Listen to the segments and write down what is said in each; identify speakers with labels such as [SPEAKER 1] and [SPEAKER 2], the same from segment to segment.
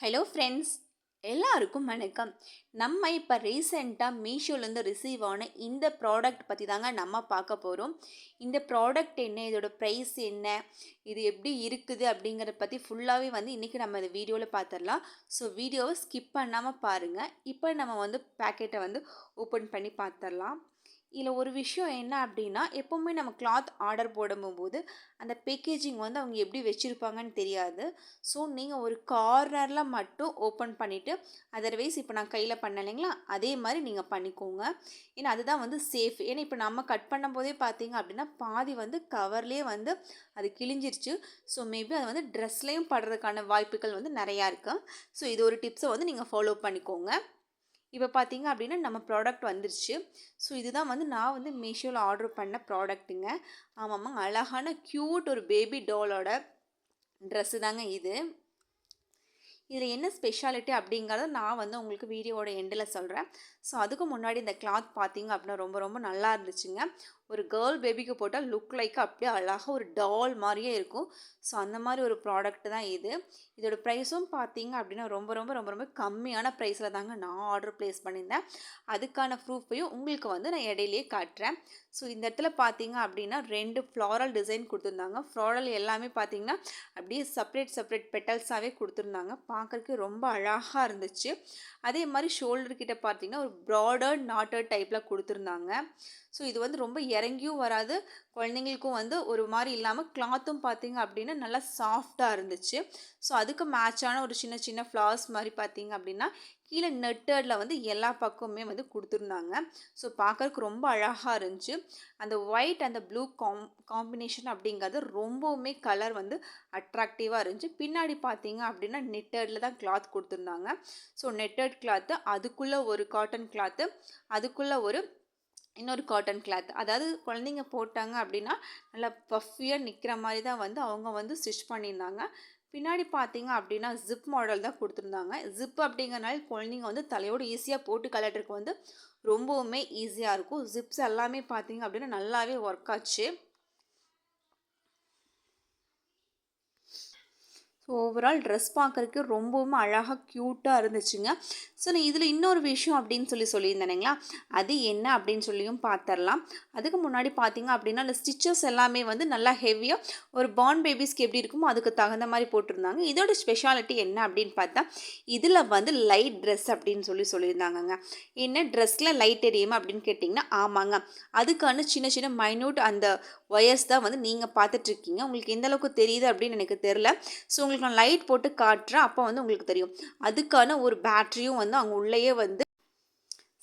[SPEAKER 1] Hello friends எல்லாருக்கும் வணக்கம். நம்ம இப்போ ரீசெண்டாக மீஷோலேருந்து ரிசீவ் ஆன இந்த ப்ராடக்ட் பற்றி தாங்க நம்ம பார்க்க போகிறோம் இந்த ப்ராடக்ட் என்ன இதோட ப்ரைஸ் என்ன இது எப்படி இருக்குது அப்படிங்கிறத பற்றி ஃபுல்லாகவே வந்து இன்றைக்கி நம்ம இந்த வீடியோவில் பார்த்துடலாம் ஸோ வீடியோவை ஸ்கிப் பண்ணாமல் பாருங்கள் இப்போ நம்ம வந்து பேக்கெட்டை வந்து ஓப்பன் பண்ணி பார்த்துடலாம் இதில் ஒரு விஷயம் என்ன அப்படின்னா எப்போவுமே நம்ம கிளாத் ஆர்டர் போடும்போது அந்த பேக்கேஜிங் வந்து அவங்க எப்படி வச்சுருப்பாங்கன்னு தெரியாது. ஸோ நீங்கள் ஒரு கார்னரில் மட்டும் ஓப்பன் பண்ணிவிட்டு அதர்வைஸ் இப்போ நான் கையில் பண்ண இல்லைங்களா? அதே மாதிரி நீங்கள் பண்ணிக்கோங்க. ஏன்னா அதுதான் வந்து சேஃப் ஏன்னா இப்போ நம்ம கட் பண்ணும்போதே பார்த்தீங்க அப்படின்னா பாதி வந்து கவர்லேயே வந்து அது கிழிஞ்சிருச்சு. ஸோ மேபி அது வந்து ட்ரெஸ்லேயும் படுறதுக்கான வாய்ப்புகள் வந்து நிறையா இருக்குது ஸோ இது ஒரு டிப்ஸை வந்து நீங்கள் ஃபாலோ பண்ணிக்கோங்க. இப்போ பார்த்தீங்க அப்படின்னா நம்ம ப்ராடக்ட் வந்துருச்சு. ஸோ இதுதான் வந்து நான் வந்து மீஷோவில் ஆர்டர் பண்ண ப்ராடக்ட்டுங்க ஆமாம்மா அழகான க்யூட் ஒரு பேபி டோலோட ட்ரெஸ்ஸு தாங்க இது. இதில் என்ன ஸ்பெஷாலிட்டி அப்படிங்கிறத நான் வந்து உங்களுக்கு வீடியோவோட எண்டில் சொல்கிறேன் ஸோ அதுக்கு முன்னாடி இந்த கிளாத் பார்த்தீங்க அப்படின்னா ரொம்ப ரொம்ப நல்லா இருந்துச்சுங்க. ஒரு கேர்ள் பேபிக்கு போட்டால் லுக் லைக் அப்படியே அழகாக ஒரு டால் மாதிரியே இருக்கும். ஸோ அந்த மாதிரி ஒரு ப்ராடக்ட் தான் இது. இதோட ப்ரைஸும் பார்த்தீங்க அப்படின்னா ரொம்ப ரொம்ப ரொம்ப ரொம்ப கம்மியான ப்ரைஸில் தாங்க நான் ஆர்டர் ப்ளேஸ் பண்ணியிருந்தேன். அதுக்கான ப்ரூஃபையும் உங்களுக்கு வந்து நான் இடையிலேயே காட்டுறேன். ஸோ இந்த இடத்துல பார்த்தீங்க அப்படின்னா ரெண்டு ஃப்ளாரல் டிசைன் கொடுத்துருந்தாங்க. ஃப்ளாரல் எல்லாமே பார்த்தீங்கன்னா அப்படியே செப்பரேட் செப்பரேட் பெட்டல்ஸாகவே கொடுத்துருந்தாங்க. பார்க்குறக்கு ரொம்ப அழகாக இருந்துச்சு. அதே மாதிரி ஷோல்டர் கிட்ட பார்த்தீங்கன்னா ஒரு ப்ராடர் நாட்டர் டைப்பில் கொடுத்துருந்தாங்க. ஸோ இது வந்து ரொம்ப இறங்கியும் வராது. குழந்தைங்களுக்கும் வந்து ஒரு மாதிரி இல்லாமல் கிளாத்தும் பார்த்தீங்க அப்படின்னா நல்லா சாஃப்டாக இருந்துச்சு. ஸோ அதுக்கு மேட்சான ஒரு சின்ன சின்ன ஃப்ளார்ஸ் மாதிரி பார்த்தீங்க அப்படின்னா கீழே நெட்டடில் வந்து எல்லா பக்கமுமே வந்து கொடுத்துருந்தாங்க. ஸோ பார்க்குறக்கு ரொம்ப அழகாக இருந்துச்சு. அந்த ஒயிட் அந்த ப்ளூ காம் காம்பினேஷன் அப்படிங்கிறது ரொம்பவுமே கலர் வந்து அட்ராக்டிவாக இருந்துச்சு. பின்னாடி பார்த்தீங்க அப்படின்னா நெட்டடில் தான் கிளாத் கொடுத்துருந்தாங்க. ஸோ நெட்டட் கிளாத்து அதுக்குள்ளே ஒரு காட்டன் கிளாத்து அதுக்குள்ளே ஒரு இன்னொரு காட்டன் கிளாத் அதாவது குழந்தைங்க போட்டாங்க அப்படின்னா நல்லா பஃபியாக நிற்கிற மாதிரி தான் வந்து அவங்க வந்து ஸ்டிச் பண்ணியிருந்தாங்க. பின்னாடி பார்த்தீங்க அப்படின்னா ஜிப் மாடல் தான் கொடுத்துருந்தாங்க. ஜிப் அப்படிங்கிறனால குழந்தைங்க வந்து தலையோடு ஈஸியாக போட்டு கலட்டுறதுக்கு வந்து ரொம்பவுமே ஈஸியாக இருக்கும். ஜிப்ஸ் எல்லாமே பார்த்தீங்க அப்படின்னா நல்லாவே ஒர்க் ஆச்சு. ஸோ ஓவரால் ட்ரெஸ் பார்க்குறக்கு ரொம்பவும் அழகாக க்யூட்டாக இருந்துச்சுங்க. ஸோ நான் இதில் இன்னொரு விஷயம் அப்படின்னு சொல்லி சொல்லியிருந்தேனுங்களா அது என்ன அப்படின்னு சொல்லியும் பார்த்துடலாம் அதுக்கு முன்னாடி பார்த்தீங்க அப்படின்னா அந்த ஸ்டிச்சஸ் எல்லாமே வந்து நல்லா ஹெவியாக ஒரு பார்ன் பேபிஸ்க்கு எப்படி இருக்குமோ அதுக்கு தகுந்த மாதிரி போட்டிருந்தாங்க. இதோட ஸ்பெஷாலிட்டி என்ன அப்படின்னு பார்த்தா இதில் வந்து லைட் ட்ரெஸ் அப்படின்னு சொல்லி சொல்லியிருந்தாங்கங்க. என்ன ட்ரெஸ்ஸில் லைட் எரியுமா அப்படின்னு கேட்டிங்கன்னா ஆமாங்க. அதுக்கான சின்ன சின்ன மைன்யூட் அந்த ஒயர்ஸ் தான் வந்து நீங்கள் பார்த்துட்ருக்கீங்க. உங்களுக்கு எந்தளவுக்கு தெரியுது அப்படின்னு எனக்கு தெரில ஸோ உங்களுக்கு நான் லைட் போட்டு காட்டுறேன். அப்போ வந்து உங்களுக்கு தெரியும். அதுக்கான ஒரு பேட்ரியும் வந்து அங்கே உள்ளேயே வந்து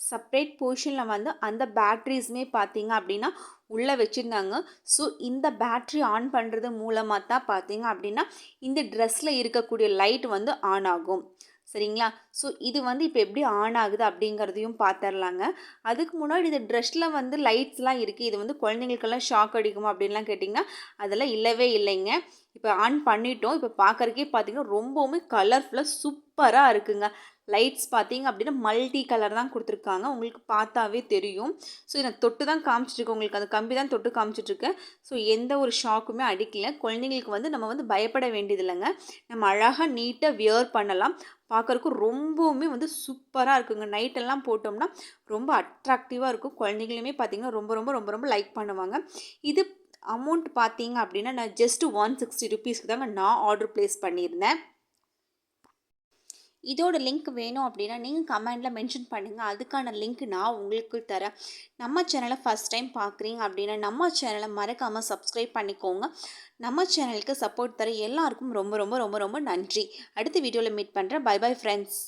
[SPEAKER 1] செப்ரேட் போர்ஷனில் வந்து அந்த பேட்ரிஸுமே பார்த்தீங்க அப்படின்னா உள்ளே வச்சுருந்தாங்க. ஸோ இந்த பேட்ரி ஆன் பண்ணுறது மூலமாக தான் பார்த்தீங்க அப்படின்னா இந்த ட்ரெஸ்ஸில் இருக்கக்கூடிய லைட் வந்து ஆன் ஆகும். சரிங்களா? ஸோ இது வந்து இப்போ எப்படி ஆன் ஆகுது அப்படிங்கிறதையும் பார்த்துர்லாங்க அதுக்கு முன்னாடி இந்த ட்ரெஸ்ஸில் வந்து லைட்ஸ்லாம் இருக்குது இது வந்து குழந்தைங்களுக்கெல்லாம் ஷாக் அடிக்குமா அப்படின்லாம் கேட்டிங்கன்னா அதெல்லாம் இல்லவே இல்லைங்க. இப்போ ஆன் பண்ணிட்டோம். இப்போ பார்க்குறக்கே பார்த்தீங்கன்னா ரொம்பவுமே கலர்ஃபுல்லாக சூப்பராக இருக்குங்க. லைட்ஸ் பார்த்தீங்க அப்படின்னா மல்டி கலர் தான் கொடுத்துருக்காங்க. உங்களுக்கு பார்த்தாவே தெரியும். ஸோ இதை தொட்டு தான் காமிச்சிட்ருக்கேன் உங்களுக்கு அந்த கம்பி தான் தொட்டு காமிச்சிட்ருக்கேன் ஸோ எந்த ஒரு ஷாக்குமே அடிக்கல. குழந்தைங்களுக்கு வந்து நம்ம வந்து பயப்பட வேண்டியதில்லைங்க. நம்ம அழகாக நீட்டாக வியர் பண்ணலாம். பார்க்குறக்கு ரொம்பவுமே வந்து சூப்பராக இருக்குங்க. நைட்டெல்லாம் போட்டோம்னா ரொம்ப அட்ராக்டிவாக இருக்கும். குழந்தைங்களுமே பார்த்திங்கன்னா ரொம்ப ரொம்ப ரொம்ப ரொம்ப லைக் பண்ணுவாங்க. இது அமௌண்ட் பார்த்தீங்க அப்படின்னா நான் ஜஸ்ட்டு ஒன் சிக்ஸ்டி ருபீஸ்க்கு தாங்க நான் ஆர்டர் ப்ளேஸ் பண்ணியிருந்தேன். இதோட லிங்க் வேணும் அப்படின்னா நீங்கள் கமெண்டில் மென்ஷன் பண்ணுங்கள் அதுக்கான லிங்க் நான் உங்களுக்கு தரேன். நம்ம சேனலை ஃபஸ்ட் டைம் பார்க்குறீங்க அப்படின்னா நம்ம சேனலை மறக்காமல் சப்ஸ்கிரைப் பண்ணிக்கோங்க. நம்ம சேனலுக்கு சப்போர்ட் தர எல்லாருக்கும் ரொம்ப ரொம்ப ரொம்ப ரொம்ப நன்றி. அடுத்த வீடியோவில் மீட் பண்ணுறேன் பை பை ஃப்ரெண்ட்ஸ்